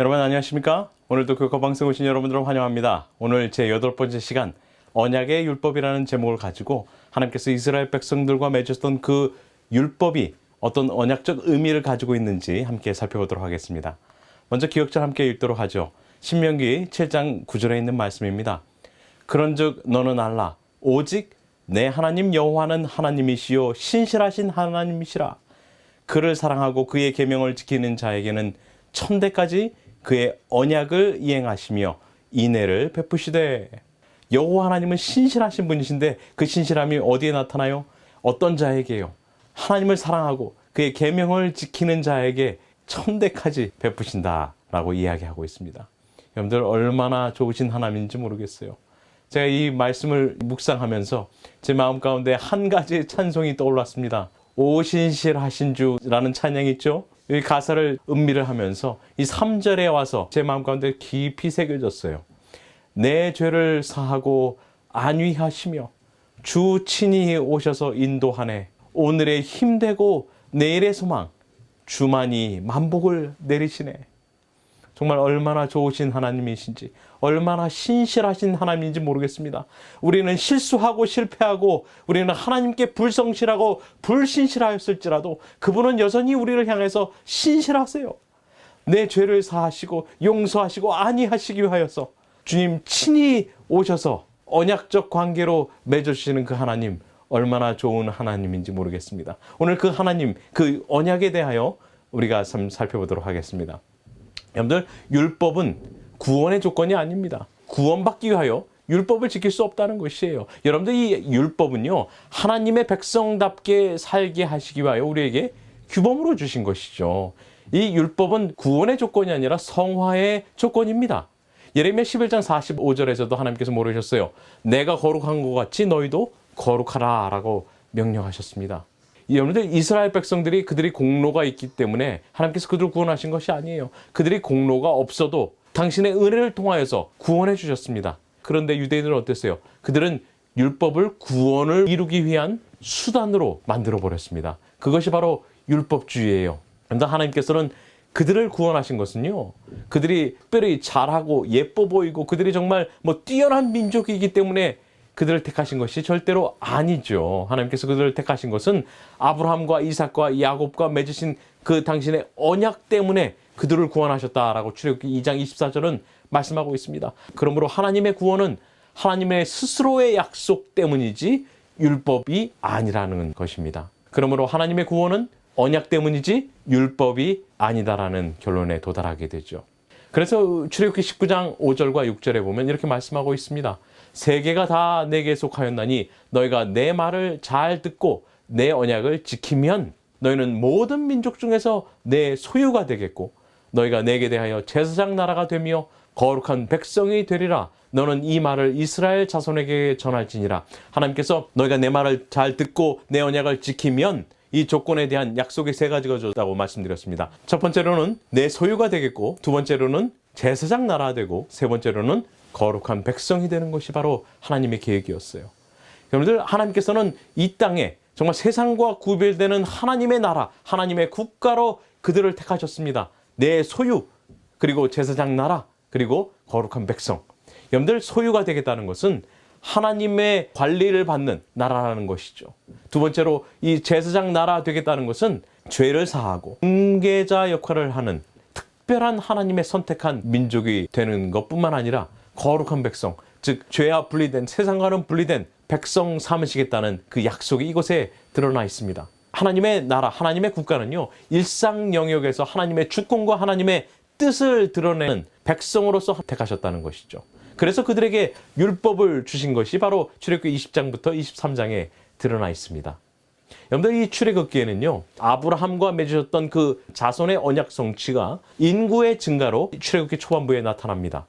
여러분 안녕하십니까? 오늘도 교과 방송 오신 여러분들을 환영합니다. 오늘 제 여덟 번째 시간 언약의 율법이라는 제목을 가지고 하나님께서 이스라엘 백성들과 맺었던 그 율법이 어떤 언약적 의미를 가지고 있는지 함께 살펴보도록 하겠습니다. 먼저 기억절 함께 읽도록 하죠. 신명기 7장 9절에 있는 말씀입니다. 그런즉 너는 알라 오직 내 하나님 여호와는 하나님이시요 신실하신 하나님이시라. 그를 사랑하고 그의 계명을 지키는 자에게는 천대까지 그의 언약을 이행하시며 인애를 베푸시되 여호와 하나님은 신실하신 분이신데 그 신실함이 어디에 나타나요? 어떤 자에게요? 하나님을 사랑하고 그의 계명을 지키는 자에게 천대까지 베푸신다라고 이야기하고 있습니다. 여러분들 얼마나 좋으신 하나님인지 모르겠어요. 제가 이 말씀을 묵상하면서 제 마음 가운데 한 가지 찬송이 떠올랐습니다. 오신실하신 주라는 찬양이 있죠. 이 가사를 음미를 하면서 이 3절에 와서 제 마음 가운데 깊이 새겨졌어요. 내 죄를 사하고 안위하시며 주 친히 오셔서 인도하네. 오늘의 힘되고 내일의 소망 주만이 만복을 내리시네. 정말 얼마나 좋으신 하나님이신지, 얼마나 신실하신 하나님인지 모르겠습니다. 우리는 실수하고 실패하고, 우리는 하나님께 불성실하고 불신실하였을지라도 그분은 여전히 우리를 향해서 신실하세요. 내 죄를 사하시고 용서하시고 안위하시기 위하여서 주님 친히 오셔서 언약적 관계로 맺어주시는 그 하나님, 얼마나 좋은 하나님인지 모르겠습니다. 오늘 그 하나님, 그 언약에 대하여 우리가 참 살펴보도록 하겠습니다. 여러분들 율법은 구원의 조건이 아닙니다. 구원받기 위하여 율법을 지킬 수 없다는 것이에요. 여러분들 이 율법은요 하나님의 백성답게 살게 하시기 위하여 우리에게 규범으로 주신 것이죠. 이 율법은 구원의 조건이 아니라 성화의 조건입니다. 예레미야 11장 45절에서도 하나님께서 모르셨어요. 내가 거룩한 것 같이 너희도 거룩하라라고 명령하셨습니다. 여러분들 이스라엘 백성들이 그들이 공로가 있기 때문에 하나님께서 그들을 구원하신 것이 아니에요. 그들이 공로가 없어도 당신의 은혜를 통하여서 구원해 주셨습니다. 그런데 유대인들은 어땠어요? 그들은 율법을 구원을 이루기 위한 수단으로 만들어 버렸습니다. 그것이 바로 율법주의예요. 그런데 하나님께서는 그들을 구원하신 것은요. 그들이 특별히 잘하고 예뻐 보이고 그들이 정말 뭐 뛰어난 민족이기 때문에 그들을 택하신 것이 절대로 아니죠. 하나님께서 그들을 택하신 것은 아브라함과 이삭과 야곱과 맺으신 그 당신의 언약 때문에 그들을 구원하셨다라고 출애굽기 2장 24절은 말씀하고 있습니다. 그러므로 하나님의 구원은 하나님의 스스로의 약속 때문이지 율법이 아니라는 것입니다. 그러므로 하나님의 구원은 언약 때문이지 율법이 아니다라는 결론에 도달하게 되죠. 그래서 출애굽기 19장 5절과 6절에 보면 이렇게 말씀하고 있습니다. 세계가 다 내게 속하였나니 너희가 내 말을 잘 듣고 내 언약을 지키면 너희는 모든 민족 중에서 내 소유가 되겠고 너희가 내게 대하여 제사장 나라가 되며 거룩한 백성이 되리라. 너는 이 말을 이스라엘 자손에게 전할지니라. 하나님께서 너희가 내 말을 잘 듣고 내 언약을 지키면 이 조건에 대한 약속이 세 가지가 줬다고 말씀드렸습니다. 첫 번째로는 내 소유가 되겠고, 두 번째로는 제사장 나라가 되고, 세 번째로는 거룩한 백성이 되는 것이 바로 하나님의 계획이었어요. 여러분들, 하나님께서는 이 땅에 정말 세상과 구별되는 하나님의 나라, 하나님의 국가로 그들을 택하셨습니다. 내 소유, 그리고 제사장 나라, 그리고 거룩한 백성. 여러분들, 소유가 되겠다는 것은 하나님의 관리를 받는 나라라는 것이죠. 두 번째로 이 제사장 나라 되겠다는 것은 죄를 사하고 중개자 역할을 하는 특별한 하나님의 선택한 민족이 되는 것뿐만 아니라 거룩한 백성, 즉 죄와 분리된 세상과는 분리된 백성 삼으시겠다는 그 약속이 이곳에 드러나 있습니다. 하나님의 나라, 하나님의 국가는요, 일상 영역에서 하나님의 주권과 하나님의 뜻을 드러내는 백성으로서 택하셨다는 것이죠. 그래서 그들에게 율법을 주신 것이 바로 출애굽기 20장부터 23장에 드러나 있습니다. 여러분들 이 출애굽기에는요 아브라함과 맺으셨던 그 자손의 언약 성취가 인구의 증가로 출애굽기 초반부에 나타납니다.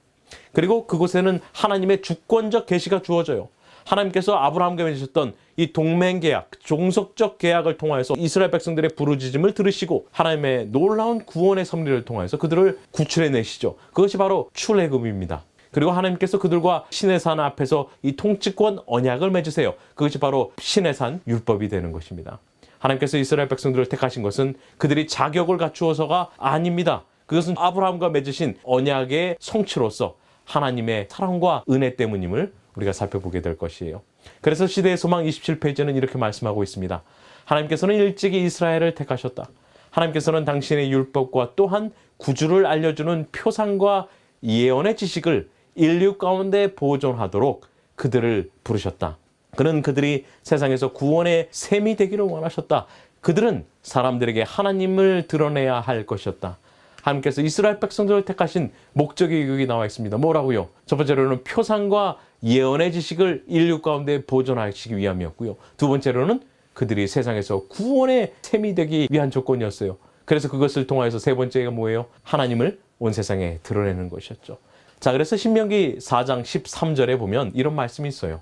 그리고 그곳에는 하나님의 주권적 계시가 주어져요. 하나님께서 아브라함과 맺으셨던 이 동맹 계약, 종속적 계약을 통하여서 이스라엘 백성들의 부르짖음을 들으시고 하나님의 놀라운 구원의 섭리를 통하여서 그들을 구출해 내시죠. 그것이 바로 출애굽입니다. 그리고 하나님께서 그들과 신의 산 앞에서 이 통치권 언약을 맺으세요. 그것이 바로 신의 산 율법이 되는 것입니다. 하나님께서 이스라엘 백성들을 택하신 것은 그들이 자격을 갖추어서가 아닙니다. 그것은 아브라함과 맺으신 언약의 성취로서 하나님의 사랑과 은혜 때문임을 우리가 살펴보게 될 것이에요. 그래서 시대의 소망 27페이지는 이렇게 말씀하고 있습니다. 하나님께서는 일찍이 이스라엘을 택하셨다. 하나님께서는 당신의 율법과 또한 구주를 알려주는 표상과 예언의 지식을 인류 가운데 보존하도록 그들을 부르셨다. 그는 그들이 세상에서 구원의 셈이 되기를 원하셨다. 그들은 사람들에게 하나님을 드러내야 할 것이었다. 하나님께서 이스라엘 백성들을 택하신 목적이 여기 나와 있습니다. 뭐라고요? 첫 번째로는 표상과 예언의 지식을 인류 가운데 보존하시기 위함이었고요. 두 번째로는 그들이 세상에서 구원의 셈이 되기 위한 조건이었어요. 그래서 그것을 통하여서 세 번째가 뭐예요? 하나님을 온 세상에 드러내는 것이었죠. 자, 그래서 신명기 4장 13절에 보면 이런 말씀이 있어요.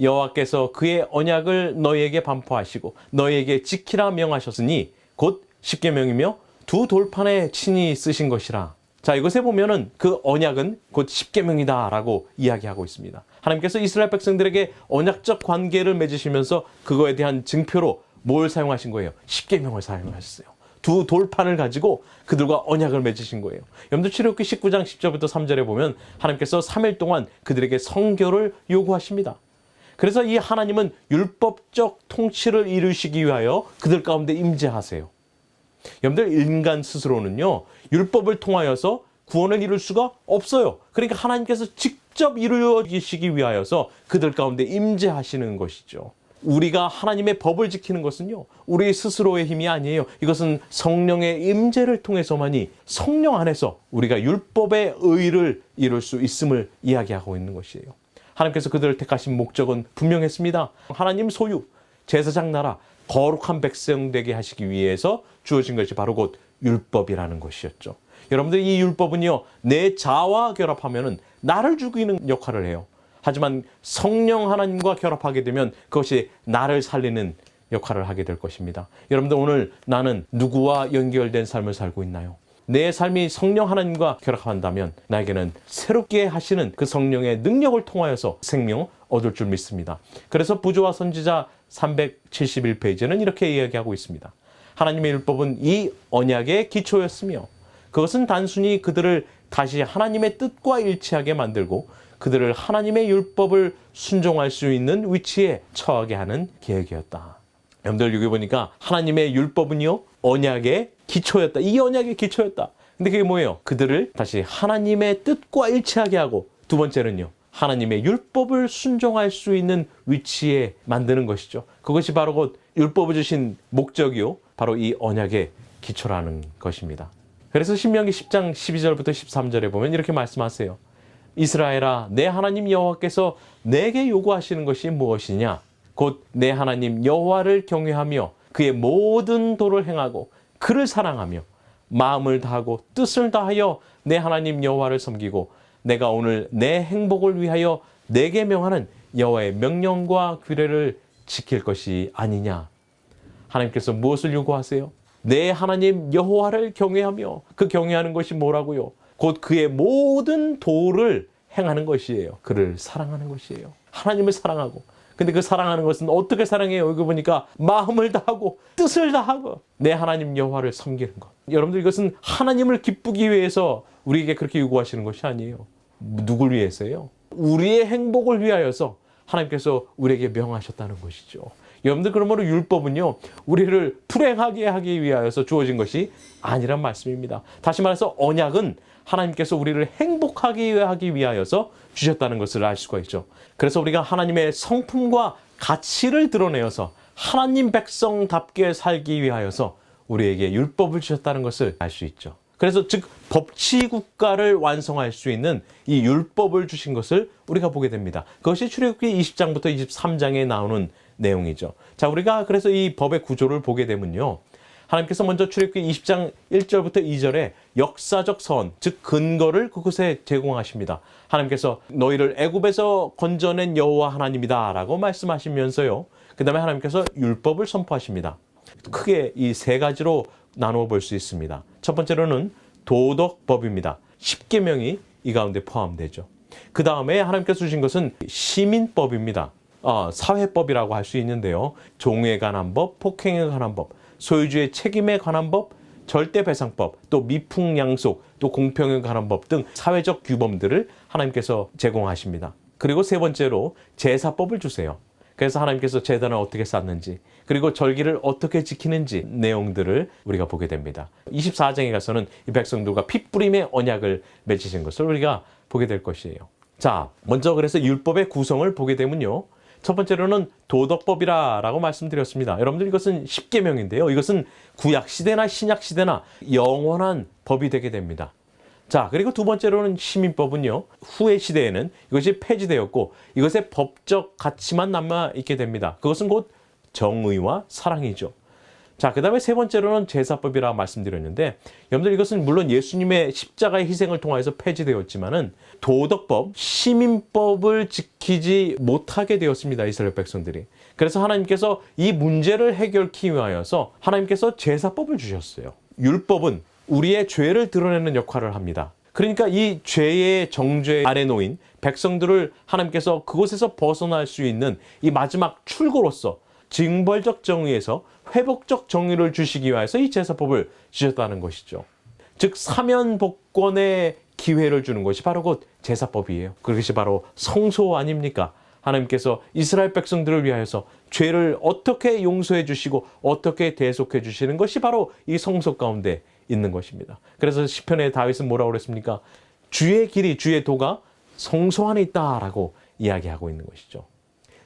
여호와께서 그의 언약을 너희에게 반포하시고 너희에게 지키라 명하셨으니 곧 십계명이며 두 돌판에 친히 쓰신 것이라. 자, 이것에 보면은 그 언약은 곧 십계명이다라고 이야기하고 있습니다. 하나님께서 이스라엘 백성들에게 언약적 관계를 맺으시면서 그거에 대한 증표로 뭘 사용하신 거예요? 십계명을 사용하셨어요. 두 돌판을 가지고 그들과 언약을 맺으신 거예요. 염두 출애굽기 19장 10절부터 3절에 보면 하나님께서 3일 동안 그들에게 성교를 요구하십니다. 그래서 이 하나님은 율법적 통치를 이루시기 위하여 그들 가운데 임재하세요. 여러분들 인간 스스로는요 율법을 통하여서 구원을 이룰 수가 없어요. 그러니까 하나님께서 직접 이루어지시기 위하여서 그들 가운데 임재하시는 것이죠. 우리가 하나님의 법을 지키는 것은요 우리 스스로의 힘이 아니에요. 이것은 성령의 임재를 통해서만이 성령 안에서 우리가 율법의 의를 이룰 수 있음을 이야기하고 있는 것이에요. 하나님께서 그들을 택하신 목적은 분명했습니다. 하나님 소유, 제사장 나라, 거룩한 백성 되게 하시기 위해서 주어진 것이 바로 곧 율법이라는 것이었죠. 여러분들 이 율법은요 내 자와 결합하면은 나를 죽이는 역할을 해요. 하지만 성령 하나님과 결합하게 되면 그것이 나를 살리는 역할을 하게 될 것입니다. 여러분들 오늘 나는 누구와 연결된 삶을 살고 있나요? 내 삶이 성령 하나님과 결합한다면 나에게는 새롭게 하시는 그 성령의 능력을 통하여서 생명 얻을 줄 믿습니다. 그래서 부조와 선지자 371페이지는 이렇게 이야기하고 있습니다. 하나님의 율법은 이 언약의 기초였으며 그것은 단순히 그들을 다시 하나님의 뜻과 일치하게 만들고 그들을 하나님의 율법을 순종할 수 있는 위치에 처하게 하는 계획이었다. 여러분들 여기 보니까 하나님의 율법은요 언약의 기초였다. 이 언약의 기초였다. 근데 그게 뭐예요? 그들을 다시 하나님의 뜻과 일치하게 하고 두 번째는요. 하나님의 율법을 순종할 수 있는 위치에 만드는 것이죠. 그것이 바로 곧 율법을 주신 목적이요. 바로 이 언약의 기초라는 것입니다. 그래서 신명기 10장 12절부터 13절에 보면 이렇게 말씀하세요. 이스라엘아 내 하나님 여호와께서 내게 요구하시는 것이 무엇이냐? 곧 내 하나님 여호와를 경외하며 그의 모든 도를 행하고 그를 사랑하며 마음을 다하고 뜻을 다하여 내 하나님 여호와를 섬기고 내가 오늘 내 행복을 위하여 내게 명하는 여호와의 명령과 규례를 지킬 것이 아니냐. 하나님께서 무엇을 요구하세요? 내 하나님 여호와를 경외하며 그 경외하는 것이 뭐라고요? 곧 그의 모든 도를 행하는 것이에요. 그를 사랑하는 것이에요. 하나님을 사랑하고. 근데 그 사랑하는 것은 어떻게 사랑해요? 여기 보니까 마음을 다하고 뜻을 다하고 내 하나님 여호와를 섬기는 것. 여러분들 이것은 하나님을 기쁘기 위해서 우리에게 그렇게 요구하시는 것이 아니에요. 누굴 위해서요? 우리의 행복을 위하여서 하나님께서 우리에게 명하셨다는 것이죠. 여러분들 그러므로 율법은요 우리를 불행하게 하기 위하여서 주어진 것이 아니란 말씀입니다. 다시 말해서 언약은 하나님께서 우리를 행복하게 하기 위하여서 주셨다는 것을 알 수가 있죠. 그래서 우리가 하나님의 성품과 가치를 드러내어서 하나님 백성답게 살기 위하여서 우리에게 율법을 주셨다는 것을 알 수 있죠. 그래서 즉 법치 국가를 완성할 수 있는 이 율법을 주신 것을 우리가 보게 됩니다. 그것이 출애굽기 20장부터 23장에 나오는 내용이죠. 자, 우리가 그래서 이 법의 구조를 보게 되면요. 하나님께서 먼저 출애굽기 20장 1절부터 2절에 역사적 선, 즉 근거를 그곳에 제공하십니다. 하나님께서 너희를 애굽에서 건져낸 여호와 하나님이다라고 말씀하시면서요. 그다음에 하나님께서 율법을 선포하십니다. 크게 이 세 가지로 나누어 볼 수 있습니다. 첫 번째로는 도덕법입니다. 10계명이 이 가운데 포함되죠. 그 다음에 하나님께서 주신 것은 시민법입니다. 어, 사회법이라고 할 수 있는데요. 종에 관한 법, 폭행에 관한 법, 소유주의 책임에 관한 법, 절대 배상법, 또 미풍양속, 또 공평에 관한 법 등 사회적 규범들을 하나님께서 제공하십니다. 그리고 세 번째로 제사법을 주세요. 그래서 하나님께서 제단을 어떻게 쌓는지 그리고 절기를 어떻게 지키는지 내용들을 우리가 보게 됩니다. 24장에 가서는 이 백성들과 핏부림의 언약을 맺으신 것을 우리가 보게 될 것이에요. 자, 먼저 그래서 율법의 구성을 보게 되면요. 첫 번째로는 도덕법이라라고 말씀드렸습니다. 여러분들 이것은 십계명인데요. 이것은 구약 시대나 신약 시대나 영원한 법이 되게 됩니다. 자, 그리고 두 번째로는 시민법은요. 후의 시대에는 이것이 폐지되었고 이것의 법적 가치만 남아 있게 됩니다. 그것은 곧 정의와 사랑이죠. 자, 그 다음에 세 번째로는 제사법이라 말씀드렸는데, 여러분들 이것은 물론 예수님의 십자가의 희생을 통하여서 폐지되었지만은 도덕법, 시민법을 지키지 못하게 되었습니다. 이스라엘 백성들이. 그래서 하나님께서 이 문제를 해결하기 위하여서 하나님께서 제사법을 주셨어요. 율법은 우리의 죄를 드러내는 역할을 합니다. 그러니까 이 죄의 정죄 아래 놓인 백성들을 하나님께서 그곳에서 벗어날 수 있는 이 마지막 출구로서 징벌적 정의에서 회복적 정의를 주시기 위해서 이 제사법을 주셨다는 것이죠. 즉 사면 복권의 기회를 주는 것이 바로 곧 제사법이에요. 그것이 바로 성소 아닙니까? 하나님께서 이스라엘 백성들을 위하여서 죄를 어떻게 용서해 주시고 어떻게 대속해 주시는 것이 바로 이 성소 가운데 있는 것입니다. 그래서 시편의 다윗은 뭐라고 그랬습니까? 주의 길이 주의 도가 성소 안에 있다라고 이야기하고 있는 것이죠.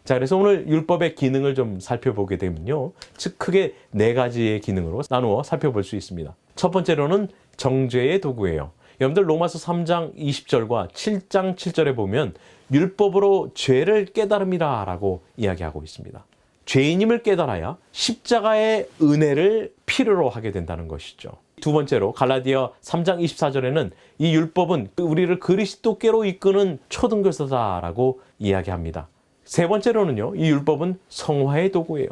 자, 그래서 오늘 율법의 기능을 좀 살펴보게 되면요. 즉, 크게 네 가지의 기능으로 나누어 살펴볼 수 있습니다. 첫 번째로는 정죄의 도구예요. 여러분들 로마서 3장 20절과 7장 7절에 보면 율법으로 죄를 깨달음이라 라고 이야기하고 있습니다. 죄인임을 깨달아야 십자가의 은혜를 필요로 하게 된다는 것이죠. 두 번째로 갈라디아 3장 24절에는 이 율법은 우리를 그리스도께로 이끄는 초등교사다라고 이야기합니다. 세 번째로는요, 이 율법은 성화의 도구예요.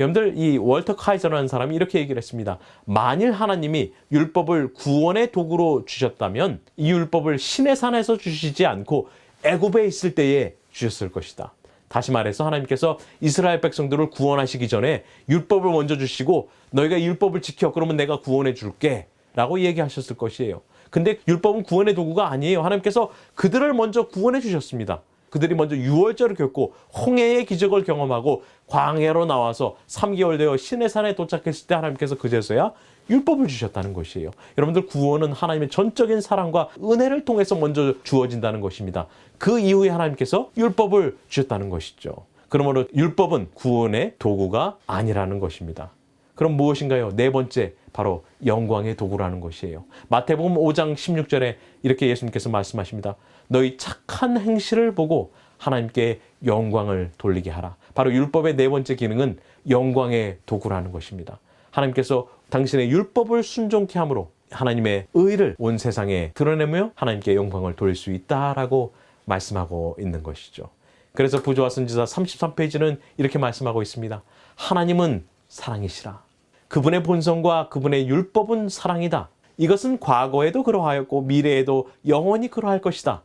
여러분들, 이 월터 카이저라는 사람이 이렇게 얘기를 했습니다. 만일 하나님이 율법을 구원의 도구로 주셨다면 이 율법을 신의 산에서 주시지 않고 애굽에 있을 때에 주셨을 것이다. 다시 말해서 하나님께서 이스라엘 백성들을 구원하시기 전에 율법을 먼저 주시고 너희가 율법을 지켜 그러면 내가 구원해 줄게 라고 얘기하셨을 것이에요. 근데 율법은 구원의 도구가 아니에요. 하나님께서 그들을 먼저 구원해 주셨습니다. 그들이 먼저 유월절을 겪고 홍해의 기적을 경험하고 광야로 나와서 3개월 되어 신의 산에 도착했을 때 하나님께서 그제서야 율법을 주셨다는 것이에요. 여러분들 구원은 하나님의 전적인 사랑과 은혜를 통해서 먼저 주어진다는 것입니다. 그 이후에 하나님께서 율법을 주셨다는 것이죠. 그러므로 율법은 구원의 도구가 아니라는 것입니다. 그럼 무엇인가요? 네 번째, 바로 영광의 도구라는 것이에요. 마태복음 5장 16절에 이렇게 예수님께서 말씀하십니다. 너희 착한 행실을 보고 하나님께 영광을 돌리게 하라. 바로 율법의 네 번째 기능은 영광의 도구라는 것입니다. 하나님께서 당신의 율법을 순종케 함으로 하나님의 의를 온 세상에 드러내며 하나님께 영광을 돌릴 수 있다라고 말씀하고 있는 것이죠. 그래서 부조와 선지자 33페이지는 이렇게 말씀하고 있습니다. 하나님은 사랑이시라. 그분의 본성과 그분의 율법은 사랑이다. 이것은 과거에도 그러하였고 미래에도 영원히 그러할 것이다.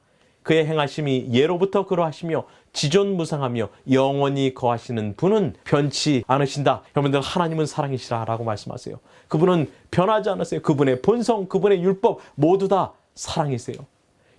그의 행하심이 예로부터 그러하시며 지존 무상하며 영원히 거하시는 분은 변치 않으신다. 여러분들 하나님은 사랑이시라라고 말씀하세요. 그분은 변하지 않으세요. 그분의 본성, 그분의 율법 모두 다 사랑이세요.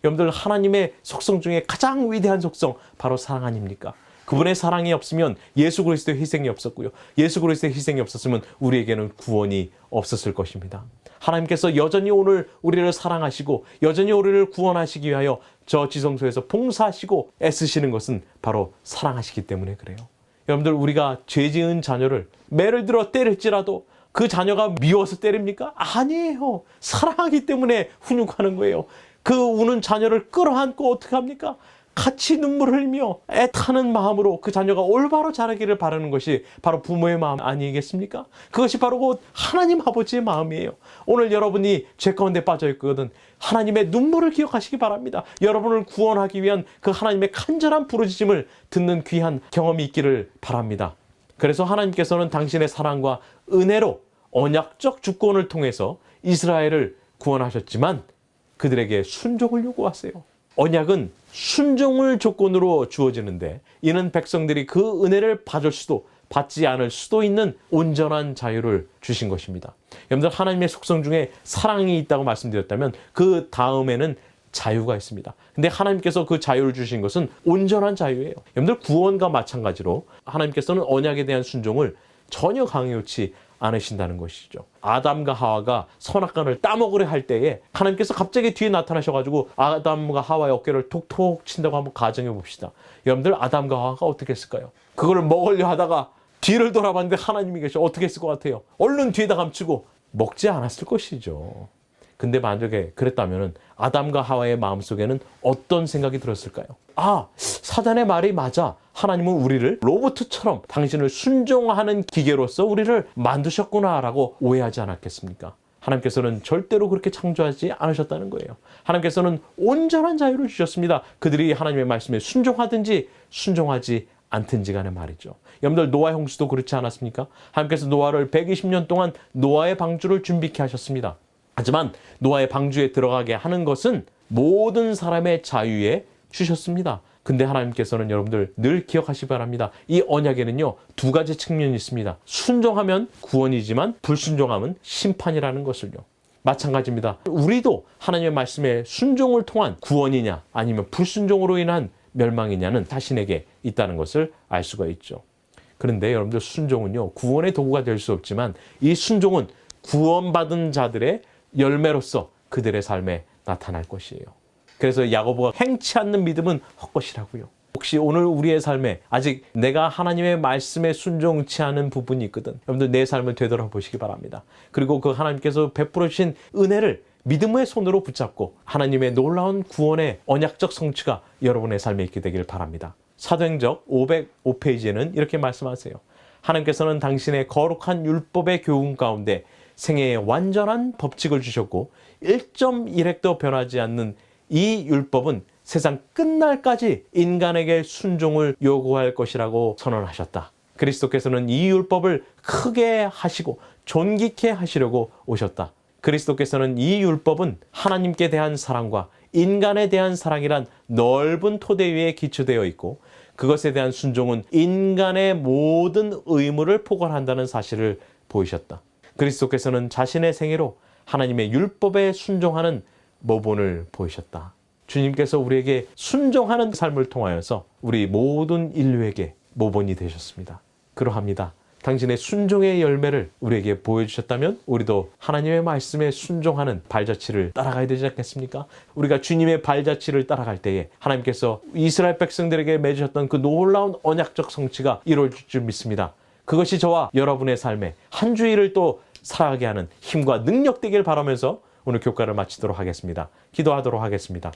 여러분들 하나님의 속성 중에 가장 위대한 속성 바로 사랑 아닙니까? 그분의 사랑이 없으면 예수 그리스도의 희생이 없었고요. 예수 그리스도의 희생이 없었으면 우리에게는 구원이 없었을 것입니다. 하나님께서 여전히 오늘 우리를 사랑하시고 여전히 우리를 구원하시기 위하여 저 지성소에서 봉사하시고 애쓰시는 것은 바로 사랑하시기 때문에 그래요. 여러분들 우리가 죄 지은 자녀를 매를 들어 때릴지라도 그 자녀가 미워서 때립니까? 아니에요. 사랑하기 때문에 훈육하는 거예요. 그 우는 자녀를 끌어안고 어떻게 합니까? 같이 눈물을 흘리며 애타는 마음으로 그 자녀가 올바로 자라기를 바라는 것이 바로 부모의 마음 아니겠습니까? 그것이 바로 곧 하나님 아버지의 마음이에요. 오늘 여러분이 죄 가운데 빠져 있거든 하나님의 눈물을 기억하시기 바랍니다. 여러분을 구원하기 위한 그 하나님의 간절한 부르짖음을 듣는 귀한 경험이 있기를 바랍니다. 그래서 하나님께서는 당신의 사랑과 은혜로 언약적 주권을 통해서 이스라엘을 구원하셨지만 그들에게 순종을 요구하세요. 언약은 순종을 조건으로 주어지는데 이는 백성들이 그 은혜를 받을 수도 받지 않을 수도 있는 온전한 자유를 주신 것입니다. 여러분들 하나님의 속성 중에 사랑이 있다고 말씀드렸다면 그 다음에는 자유가 있습니다. 근데 하나님께서 그 자유를 주신 것은 온전한 자유예요. 여러분들 구원과 마찬가지로 하나님께서는 언약에 대한 순종을 전혀 강요치 않으신다는 것이죠. 아담과 하와가 선악과를 따먹으려 할 때에 하나님께서 갑자기 뒤에 나타나셔가지고 아담과 하와의 어깨를 톡톡 친다고 한번 가정해 봅시다. 여러분들 아담과 하와가 어떻게 했을까요? 그거를 먹으려 하다가 뒤를 돌아봤는데 하나님이 계셔 어떻게 했을 것 같아요? 얼른 뒤에다 감추고 먹지 않았을 것이죠. 근데 만약에 그랬다면은 아담과 하와의 마음속에는 어떤 생각이 들었을까요? 아, 사단의 말이 맞아. 하나님은 우리를 로봇처럼 당신을 순종하는 기계로서 우리를 만드셨구나라고 오해하지 않았겠습니까? 하나님께서는 절대로 그렇게 창조하지 않으셨다는 거예요. 하나님께서는 온전한 자유를 주셨습니다. 그들이 하나님의 말씀에 순종하든지 순종하지 않든지 간에 말이죠. 여러분들 노아 홍수도 그렇지 않았습니까? 하나님께서 노아를 120년 동안 노아의 방주를 준비케 하셨습니다. 하지만 노아의 방주에 들어가게 하는 것은 모든 사람의 자유에 주셨습니다. 근데 하나님께서는 여러분들 늘 기억하시기 바랍니다. 이 언약에는요, 두 가지 측면이 있습니다. 순종하면 구원이지만 불순종하면 심판이라는 것을요. 마찬가지입니다. 우리도 하나님의 말씀에 순종을 통한 구원이냐 아니면 불순종으로 인한 멸망이냐는 자신에게 있다는 것을 알 수가 있죠. 그런데 여러분들 순종은요, 구원의 도구가 될 수 없지만 이 순종은 구원받은 자들의 열매로서 그들의 삶에 나타날 것이에요. 그래서 야고보가 행치 않는 믿음은 헛것이라고요. 혹시 오늘 우리의 삶에 아직 내가 하나님의 말씀에 순종치 않은 부분이 있거든. 여러분들 내 삶을 되돌아보시기 바랍니다. 그리고 그 하나님께서 베풀어 주신 은혜를 믿음의 손으로 붙잡고 하나님의 놀라운 구원의 언약적 성취가 여러분의 삶에 있게 되길 바랍니다. 사도행적 505페이지에는 이렇게 말씀하세요. 하나님께서는 당신의 거룩한 율법의 교훈 가운데 생애의 완전한 법칙을 주셨고 1.1핵도 변하지 않는 이 율법은 세상 끝날까지 인간에게 순종을 요구할 것이라고 선언하셨다. 그리스도께서는 이 율법을 크게 하시고 존귀케 하시려고 오셨다. 그리스도께서는 이 율법은 하나님께 대한 사랑과 인간에 대한 사랑이란 넓은 토대 위에 기초되어 있고 그것에 대한 순종은 인간의 모든 의무를 포괄한다는 사실을 보이셨다. 그리스도께서는 자신의 생애로 하나님의 율법에 순종하는 모본을 보이셨다. 주님께서 우리에게 순종하는 삶을 통하여서 우리 모든 인류에게 모본이 되셨습니다. 그러합니다. 당신의 순종의 열매를 우리에게 보여주셨다면 우리도 하나님의 말씀에 순종하는 발자취를 따라가야 되지 않겠습니까? 우리가 주님의 발자취를 따라갈 때에 하나님께서 이스라엘 백성들에게 맺으셨던 그 놀라운 언약적 성취가 이루어질 줄 믿습니다. 그것이 저와 여러분의 삶에 한 주일을 또 살아가게 하는 힘과 능력 되길 바라면서 오늘 교과를 마치도록 하겠습니다. 기도하도록 하겠습니다.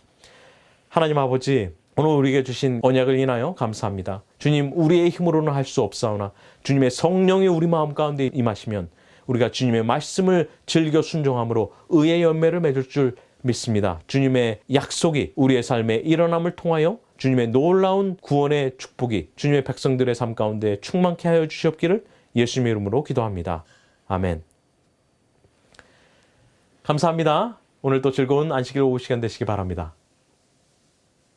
하나님 아버지, 오늘 우리에게 주신 언약을 인하여 감사합니다. 주님, 우리의 힘으로는 할 수 없사오나 주님의 성령이 우리 마음 가운데 임하시면 우리가 주님의 말씀을 즐겨 순종함으로 의의 열매를 맺을 줄 믿습니다. 주님의 약속이 우리의 삶에 일어남을 통하여 주님의 놀라운 구원의 축복이 주님의 백성들의 삶 가운데 충만케 하여 주시옵기를 예수님의 이름으로 기도합니다. 아멘. 감사합니다. 오늘도 즐거운 안식일 오후 시간 되시기 바랍니다.